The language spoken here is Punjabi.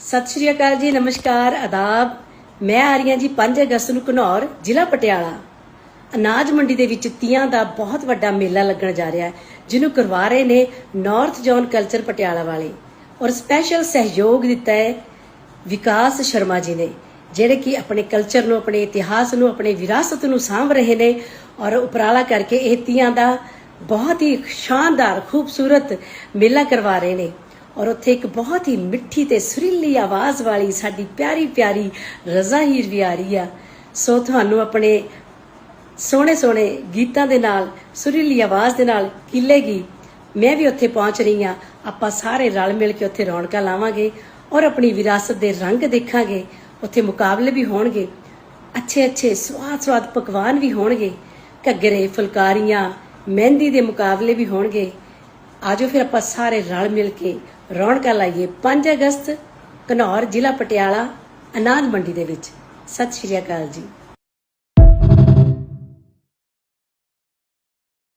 ਸਤਿ ਸ਼੍ਰੀ ਅਕਾਲ ਜੀ, ਨਮਸਕਾਰ, ਆਦਾਬ। ਮੈਂ ਆ ਰਹੀ ਹਾਂ ਜੀ 5 ਅਗਸਤ ਨੂੰ ਘਨੌਰ, ਜ਼ਿਲ੍ਹਾ ਪਟਿਆਲਾ। ਅਨਾਜ ਮੰਡੀ ਦੇ ਵਿੱਚ ਤੀਆਂ ਦਾ ਬਹੁਤ ਵੱਡਾ ਮੇਲਾ ਲੱਗਣ ਜਾ ਰਿਹਾ ਹੈ, ਜਿਹਨੂੰ ਕਰਵਾ ਰਹੇ ਨੇ ਨਾਰਥ ਜ਼ੋਨ ਕਲਚਰ ਪਟਿਆਲਾ ਵਾਲੇ। ਔਰ ਸਪੈਸ਼ਲ ਸਹਿਯੋਗ ਦਿੱਤਾ ਹੈ ਵਿਕਾਸ ਸ਼ਰਮਾ ਜੀ ਨੇ, ਜਿਹੜੇ ਕਿ ਆਪਣੇ ਕਲਚਰ ਨੂੰ, ਆਪਣੇ ਇਤਿਹਾਸ ਨੂੰ, ਆਪਣੇ ਵਿਰਾਸਤ ਨੂੰ ਸਾਂਭ ਰਹੇ ਨੇ। ਔਰ ਉਪਰਾਲਾ ਕਰਕੇ ਇਹ ਤੀਆਂ ਦਾ ਬਹੁਤ ਹੀ ਸ਼ਾਨਦਾਰ, ਖੂਬਸੂਰਤ ਮੇਲਾ ਕਰਵਾ ਰਹੇ ਨੇ। ਔਰ ਉੱਥੇ ਇੱਕ ਬਹੁਤ ਹੀ ਮਿੱਠੀ ਤੇ ਸੁਰੀਲੀ ਆਵਾਜ਼ ਵਾਲੀ ਸਾਡੀ ਪਿਆਰੀ ਪਿਆਰੀ ਰਜ਼ਾ ਹੀਰ ਵੀ ਆ ਰਹੀ ਆ। ਸੋ ਤੁਹਾਨੂੰ ਆਪਣੇ ਸੋਹਣੇ ਸੋਹਣੇ ਗੀਤਾਂ ਦੇ ਨਾਲ, ਸੁਰੀਲੀ ਆਵਾਜ਼ ਦੇ ਨਾਲ ਕਿਲੇਗੀ ਮੈਂ ਵੀ ਉੱਥੇ ਪਹੁੰਚ ਰਹੀ ਹਾਂ। ਆਪਾਂ ਸਾਰੇ ਰਲ ਮਿਲ ਕੇ ਉੱਥੇ ਰੌਣਕਾਂ ਲਾਵਾਂਗੇ ਔਰ ਆਪਣੀ ਵਿਰਾਸਤ ਦੇ ਰੰਗ ਦੇਖਾਂਗੇ। ਉੱਥੇ ਮੁਕਾਬਲੇ ਵੀ ਹੋਣਗੇ। ਅੱਛੇ ਅੱਛੇ ਸਵਾਦ ਸਵਾਦ ਪਕਵਾਨ ਵੀ ਹੋਣਗੇ। ਘੱਗਰੇ, ਫੁਲਕਾਰੀਆਂ, ਮਹਿੰਦੀ ਦੇ ਮੁਕਾਬਲੇ ਵੀ ਹੋਣਗੇ। ਆਜੋ ਫਿਰ ਆਪਾਂ ਸਾਰੇ ਰਲ ਮਿਲ ਕੇ ਰੌਣਕਾਂ ਲਾਈਏ 5 ਅਗਸਤ, ਘਨੌਰ, ਜ਼ਿਲ੍ਹਾ ਪਟਿਆਲਾ, ਅਨਾਜ ਮੰਡੀ ਦੇ ਵਿੱਚ। ਸਤਿ ਸ਼੍ਰੀ ਅਕਾਲ ਜੀ।